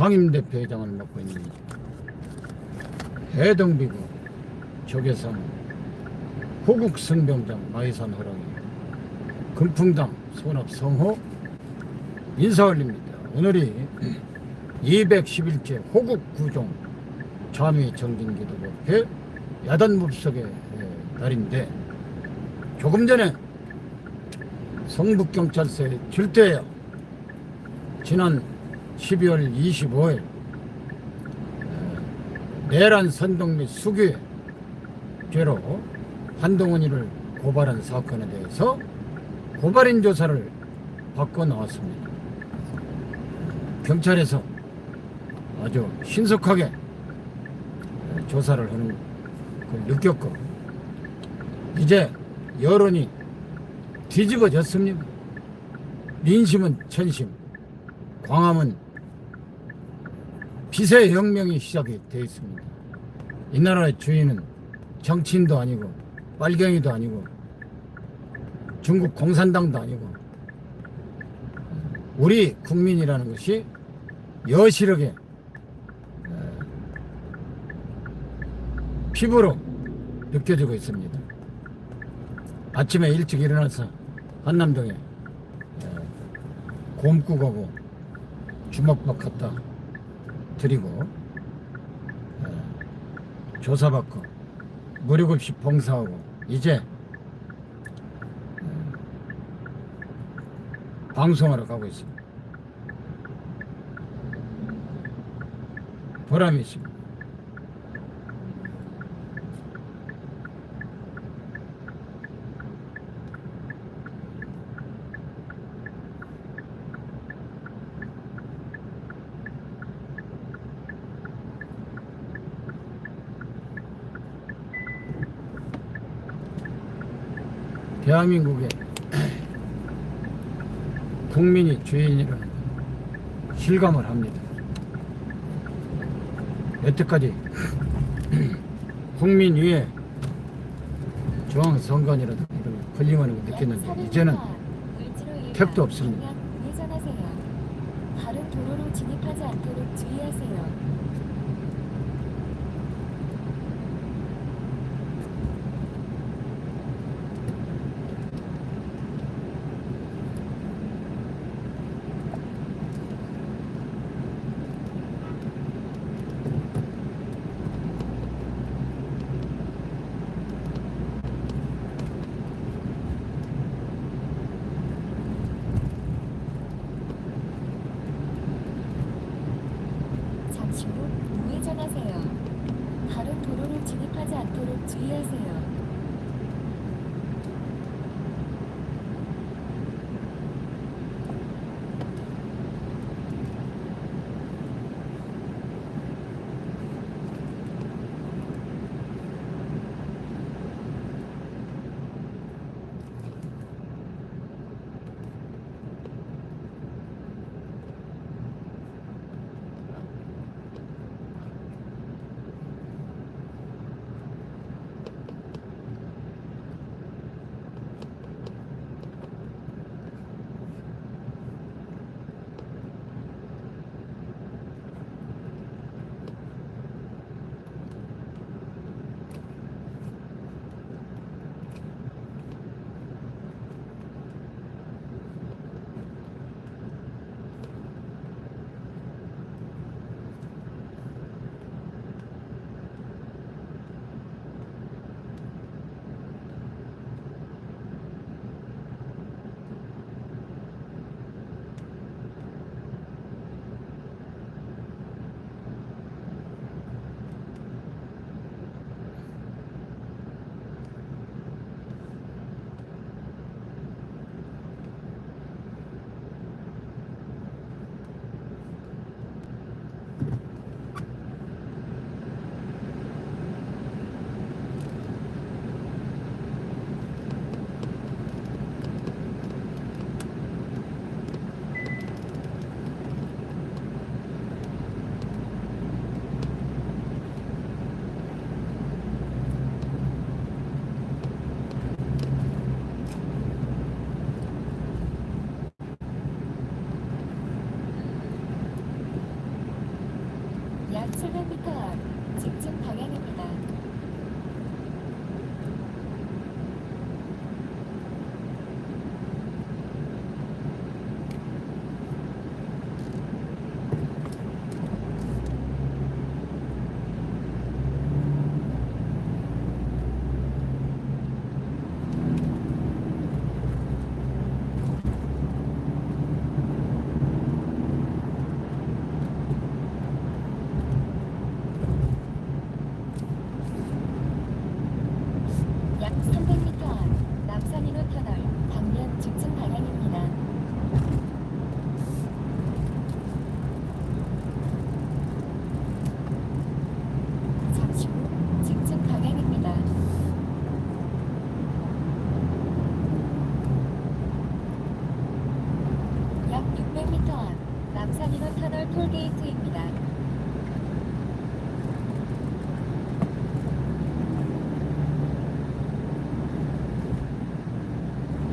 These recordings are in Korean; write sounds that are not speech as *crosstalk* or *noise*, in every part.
상임대표회장을 맡고 있는 해동비구 조계산 호국성병장 마이산 허랑이 금풍당 손합 성호 인사 올립니다. 오늘이 211째 호국구종 참의 정진기도법회 야단법석의 날인데 조금 전에 성북경찰서에 출두해요. 지난 12월 25일 내란 선동 및 수괴 죄로 한동훈이를 고발한 사건에 대해서 고발인 조사를 받고 나왔습니다. 경찰에서 아주 신속하게 조사를 하는 걸 느꼈고 이제 여론이 뒤집어졌습니다. 민심은 천심, 광화문 피세 혁명이 시작이 되어 있습니다. 이 나라의 주인은 정치인도 아니고 빨갱이도 아니고 중국 공산당도 아니고 우리 국민이라는 것이 여실하게 에, 피부로 느껴지고 있습니다. 아침에 일찍 일어나서 한남동에 에, 곰국하고 주먹밥 갖다 드리고 에, 조사받고 무료급식 봉사하고 이제 음, 방송하러 가고 있습니다. 보람이 있습니다. 대한민국의 국민이 주인이라는 걸 실감을 합니다. 여태까지 국민 위에 중앙선관이라도 걸림하는 걸 느꼈는데 이제는 택도 없습니다. 회전하세요. 다른 도로로 진입하지 않도록 주의하세요. 잠시 후 우회전하세요. 다른 도로로 진입하지 않도록 주의하세요.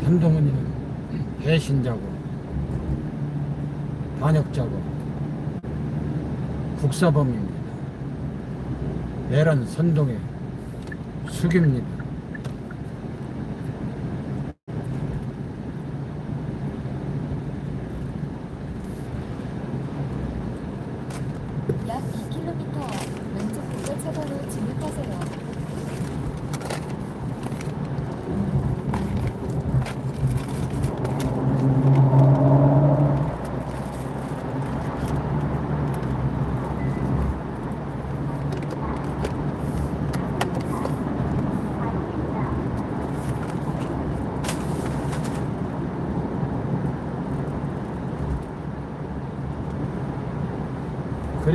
한동훈이는 배신자고 반역자고 국사범입니다. 내란 선동의 숙입니다. 약 2km 앞 왼쪽 국가 차도로 진입하세요.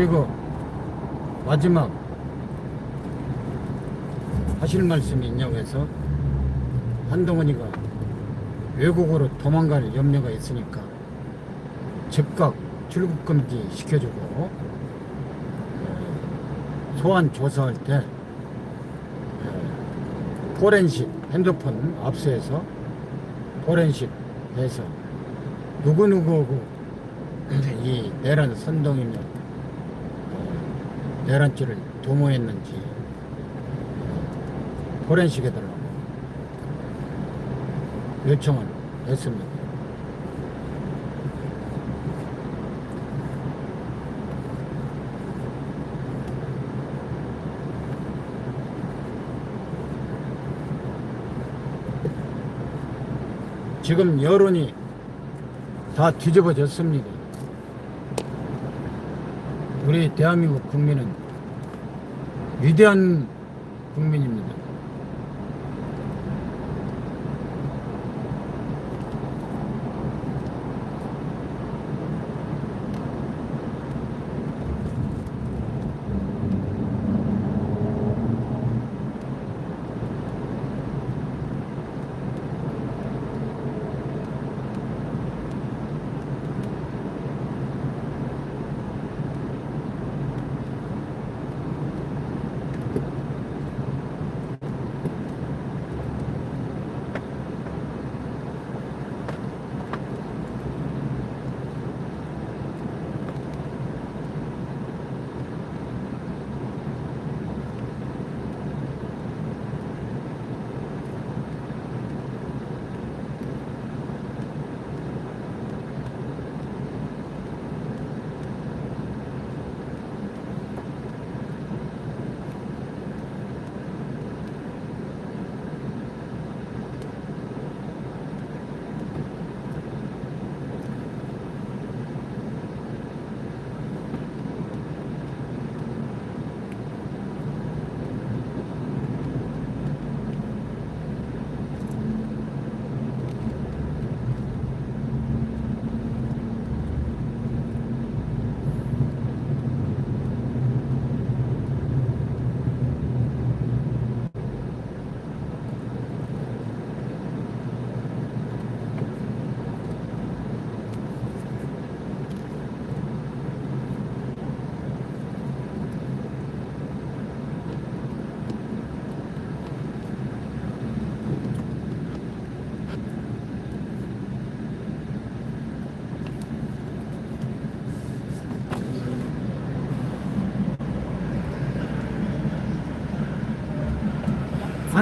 그리고 마지막 하실 말씀이 있냐고 해서 한동훈이가 외국으로 도망갈 염려가 있으니까 즉각 출국 금지 시켜주고 어, 소환 조사할 때 어, 포렌식 핸드폰 압수해서 포렌식 해서 누구누구고 *clears throat* 이 내란 선동이며 어, 내란죄를 도모했는지 어, 포렌식 해달라고 요청을 했습니다. 지금 여론이 다 뒤집어졌습니다. 우리 대한민국 국민은 위대한 국민입니다.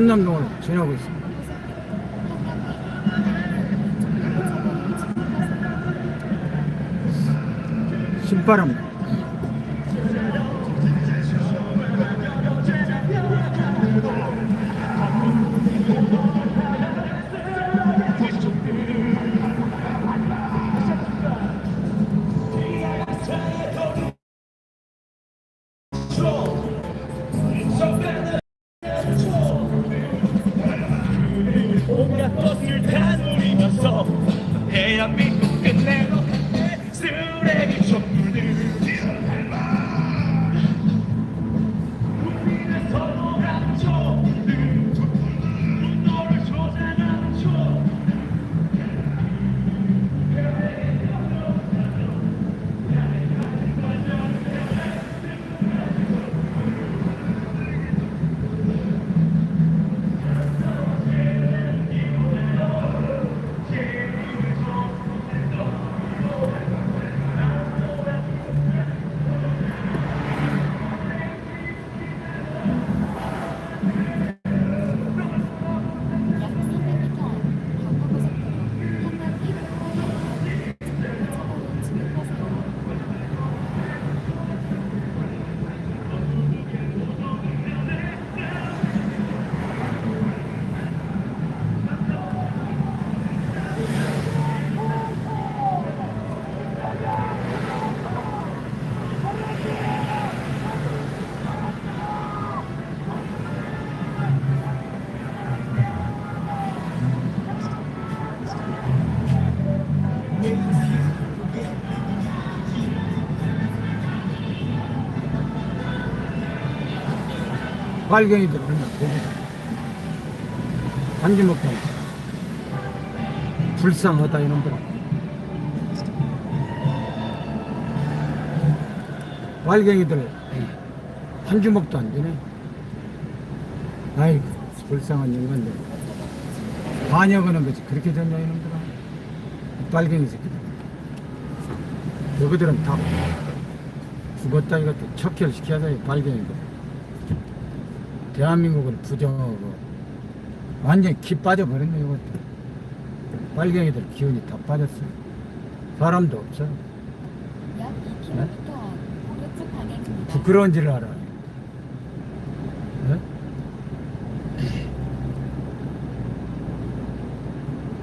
한남동을 지나고 있습니다. 신바람 다 누리면서 대한민국 얼마 보고 한지 먹다 불쌍하다 이놈들 빨갱이들. 한 주먹도 안 되네. 아이고 불쌍한 인간들. 반역하는 거지 그렇게 됐냐 이놈들아? 이 빨갱이 새끼들. 너희들은 다 죽었다 이것도 척결시켜야 돼 빨갱이들 대한민국을 부정하고 완전히 기 빠져버렸네 이것도. 빨갱이들 기운이 다 빠졌어 사람도 없어. 약 2km 앞 오른쪽 방향입니다. 부끄러운 줄 알아 네?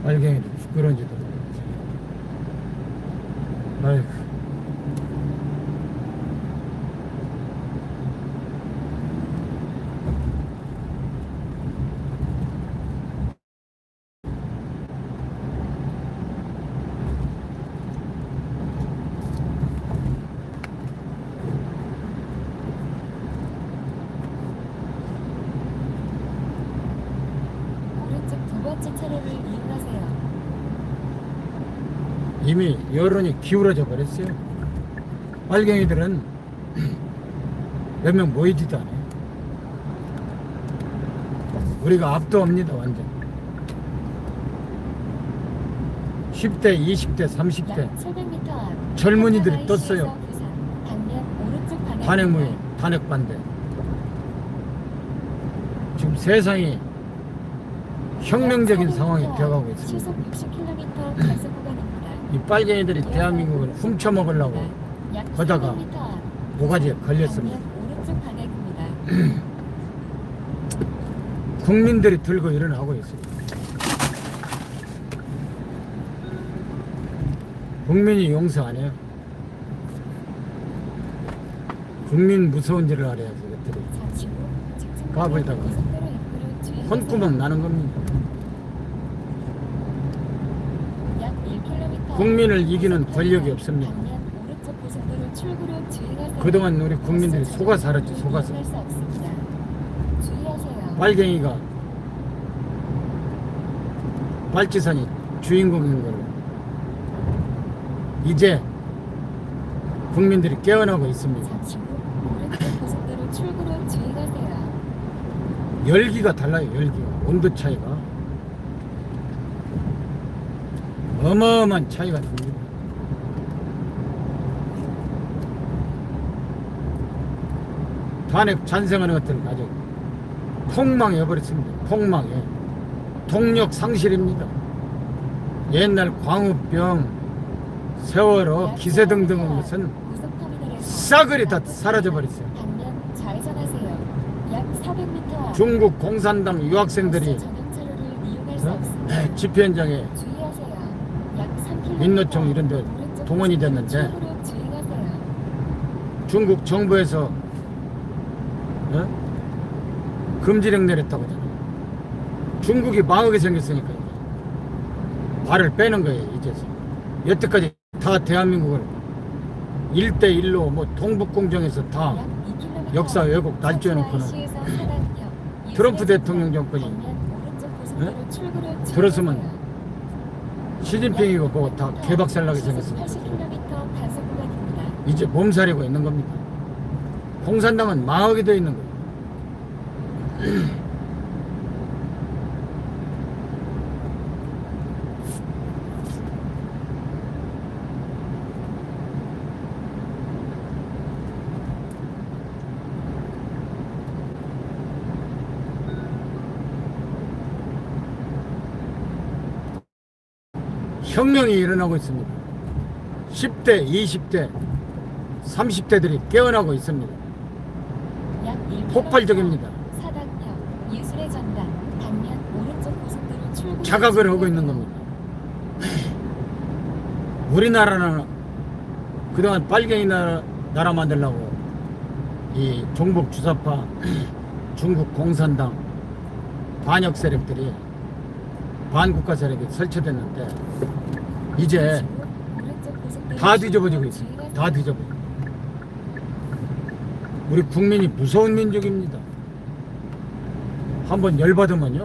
빨갱이들 부끄러운 줄도 모르지 아이고 오른쪽 두 번째 차로를 이용하세요. 이미 여론이 기울어져 버렸어요. 빨갱이들은 *clears throat* 몇 명 모이지도 않아요. 우리가 압도 없니다, 완전. 10대, 20대, 30대 약 700m 앞 젊은이들이 떴어요. 탄핵 모임, 탄핵 반대. 지금 세상이 혁명적인 상황이 되어가고 있습니다. 이 빨갱이들이 대한민국을 훔쳐먹으려고 약 하다가 300m 앞 모가지에 걸렸습니다. *clears throat* 국민들이 들고 일어나고 있습니다. 국민이 용서 안 해요. 국민 무서운 줄을 알아야지, 입구로 주의하세요. 혼구멍 나는 겁니다. 약 1km 국민을 이기는 권력이 없습니다. 그동안 우리 국민들이 속아 살았지, 속아서. 빨갱이가 빨치산이 주인공인 걸로 이제 국민들이 깨어나고 있습니다. 열기가 달라요, 열기가. 온도 차이가. 어마어마한 차이가 납니다. 탄핵 찬성하는 것들을 가지고 폭망해버렸습니다. 폭망해. 동력 상실입니다. 옛날 광우병, 세월호, 기세 등등한 것은 고속터미널에서 싸그리 다 사라져버렸어요. 약 400m 중국 공산당 유학생들이 어? 집회 현장에 주의하세요. 약 3km 민노총 이런 데 동원이 됐는데. 중국 정부에서 어? 금지령 내렸다고 하잖아요. 중국이 망하게 생겼으니까 발을 빼는 거예요 이제서 여태까지 다 대한민국을 1대1로 뭐 동북공정에서 다약 2km 역사 왜곡 날조해 놓고는 서울시에서 사당역, 트럼프 대통령 정권이 고속도로 출구로 들었으면. 시진핑이고 그거 다 개박살나게 생겼습니다. 80km 단속 구간입니다. 이제 몸살이고 있는 겁니다. 공산당은 망하게 되어 있는 거예요. 혁명이 일어나고 있습니다. 10대, 20대, 30대들이 깨어나고 있습니다. 약 1km 폭발적입니다. 사당역, 예술의 전당, 방면 오른쪽 고속도로 출구 자각을 하고 있는 겁니다. 우리나라는 그동안 빨갱이 나라, 나라 만들려고 이 종북 주사파, *clears throat* 중국 공산당, 반역 세력들이 반국가 세력이 설치됐는데 이제 다 뒤집어지고 있습니다. 다 뒤집어지고. 우리 국민이 무서운 민족입니다. 한번 열받으면요.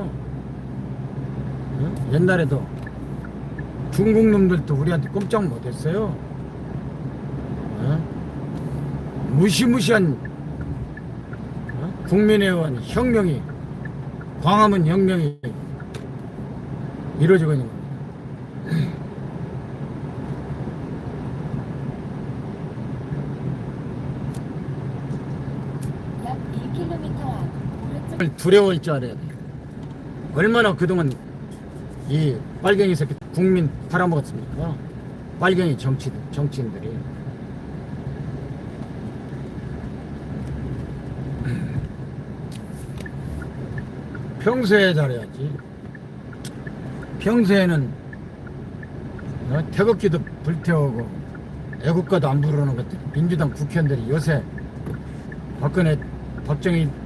어? 옛날에도 중국 놈들도 우리한테 꼼짝 못했어요. 어? 무시무시한 어? 국민에 의한 혁명이 광화문 혁명이 이루어지고 있는 겁니다. 약 1km 앞 오른쪽 정말 두려울 줄 알아야 돼. 얼마나 그동안 이 빨갱이 새끼 국민 팔아먹었습니까? 빨갱이 정치 정치인들이. 평소에 잘해야지. 평소에는 어? 태극기도 불태우고 애국가도 안 부르는 것들 민주당 국회의원들이 요새 박근혜 박정희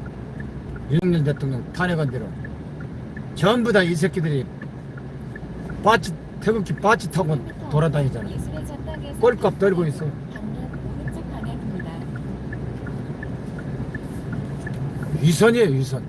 윤석열 대통령 탄핵한 대로 전부 다 이 새끼들이 바치 태극기 바치 타고 돌아다니잖아. 꼴값 떨고 있어. 위선이에요 위선.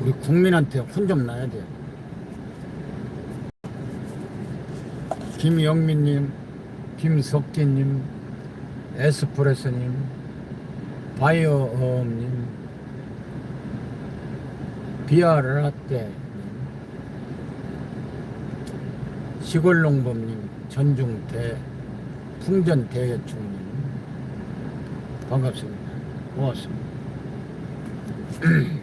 우리 국민한테 혼 좀 나야 돼요. 김영민님, 김석기님, 에스프레소님, 바이오어음님, 비아라떼, 시골농범님, 전중대, 풍전대여충님, 반갑습니다. 고맙습니다. *clears throat*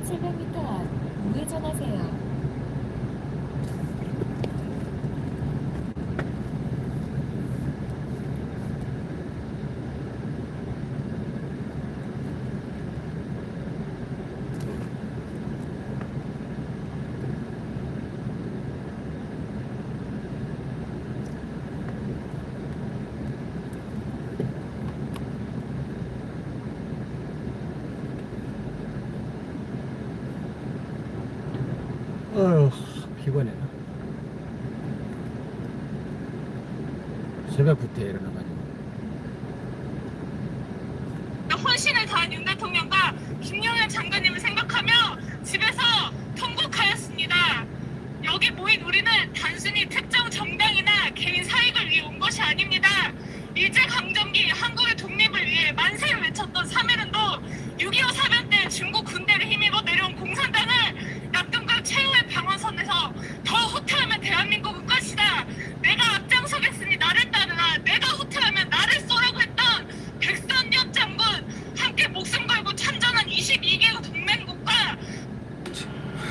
700m 앞 우회전하세요. 일제강점기 한국의 독립을 위해 만세를 외쳤던 3.1운동 6.25 사변 때 중국 군대를 힘입어 내려온 공산당을 낙동강 최후의 방어선에서 더 후퇴하면 대한민국은 끝이다. 내가 앞장서겠으니 나를 따르라. 내가 후퇴하면 나를 쏘라고 했던 백선엽 장군 함께 목숨 걸고 참전한 22개국 동맹국가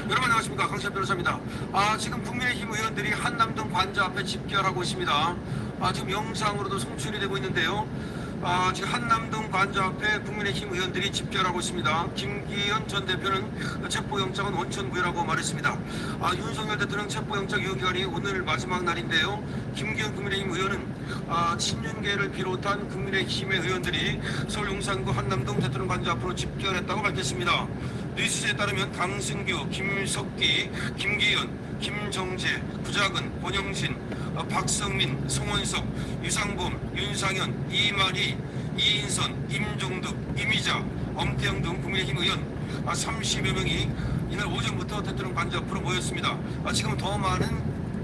여러분 안녕하십니까 강철 변호사입니다. 아 지금 국민의힘 의원들이 한남동 관저 앞에 집결하고 있습니다. 아 지금 영상으로도 송출이 되고 있는데요. 아 지금 한남동 관저 앞에 국민의힘 의원들이 집결하고 있습니다. 김기현 전 대표는 체포영장은 원천무효라고 말했습니다. 아 윤석열 대통령 체포영장 유효기간이 오늘 마지막 날인데요. 김기현 국민의힘 의원은 아 친윤계를 비롯한 국민의힘의 의원들이 서울 용산구 한남동 대통령 관저 앞으로 집결했다고 밝혔습니다. 뉴스에 따르면 강승규, 김석기, 김기현, 김정재, 구자근, 권영신, 어, 박성민, 송원석, 유상범, 윤상현, 이만희, 이인선, 임종득, 이미자, 엄태영 등 국민의힘 의원 아, 30여 명이 이날 오전부터 대통령 관저 앞으로 모였습니다. 아, 지금 더 많은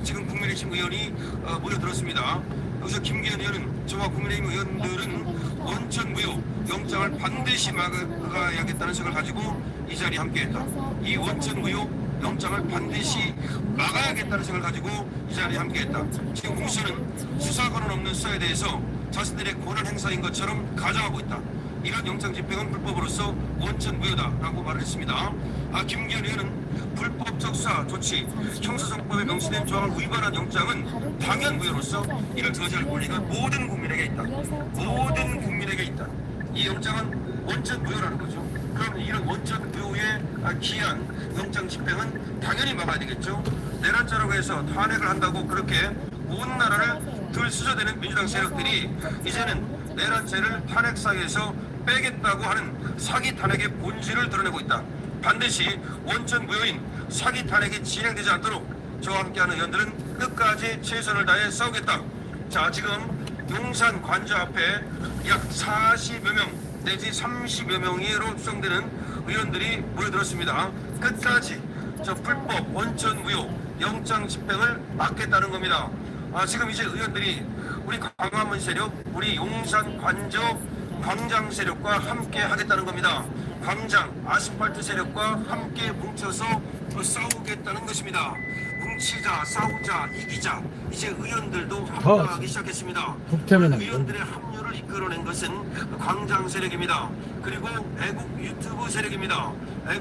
지금 국민의힘 의원이 어, 모여들었습니다. 여기서 김기현 의원은 저와 국민의힘 의원들은 원천 무효 영장을 반드시 막아야겠다는 생각을 가지고 이 자리에 함께했다. 이 원천 무효 영장을 반드시 막아야겠다는 생각을 가지고 이 자리에 함께했다. 지금 공수는 수사 권한 없는 수사에 대해서 자신들의 권한 행사인 것처럼 가정하고 있다. 이런 영장 집행은 불법으로서 원천 무효다라고 말을 했습니다. 아 김기현 의원은 불법적 수사 조치, 형사성법에 명시된 조항을 위반한 영장은 당연 무효로서 이를 저지할 권리가 모든 국민에게 있다. 모든 국민에게 있다. 이 영장은 원천 무효라는 거죠. 그럼 이런 원천 무효의 아, 기한 영장 집행은 당연히 막아야 되겠죠. 내란죄라고 해서 탄핵을 한다고 그렇게 온 나라를 들쑤셔대는 민주당 세력들이 이제는 내란죄를 탄핵 사이에서 빼겠다고 하는 사기 탄핵의 본질을 드러내고 있다. 반드시 원천 무효인 사기 탄핵이 진행되지 않도록 저와 함께하는 의원들은 끝까지 최선을 다해 싸우겠다. 자 지금 용산 관저 앞에 약 40여 명 내지 30여 명으로 추정되는 의원들이 모여들었습니다. 끝까지 저 불법 원천 무효 영장 집행을 막겠다는 겁니다. 아, 지금 이제 의원들이 우리 광화문 세력, 우리 용산 관저 광장 세력과 함께 하겠다는 겁니다. 광장 아스팔트 세력과 함께 뭉쳐서 어, 싸우겠다는 것입니다. 뭉치자, 싸우자, 이기자. 이제 의원들도 합당하기 시작했습니다. 북태면은 의원들의 합류를 이끌어낸 것은 광장 세력입니다. 그리고 애국 유튜브 세력입니다.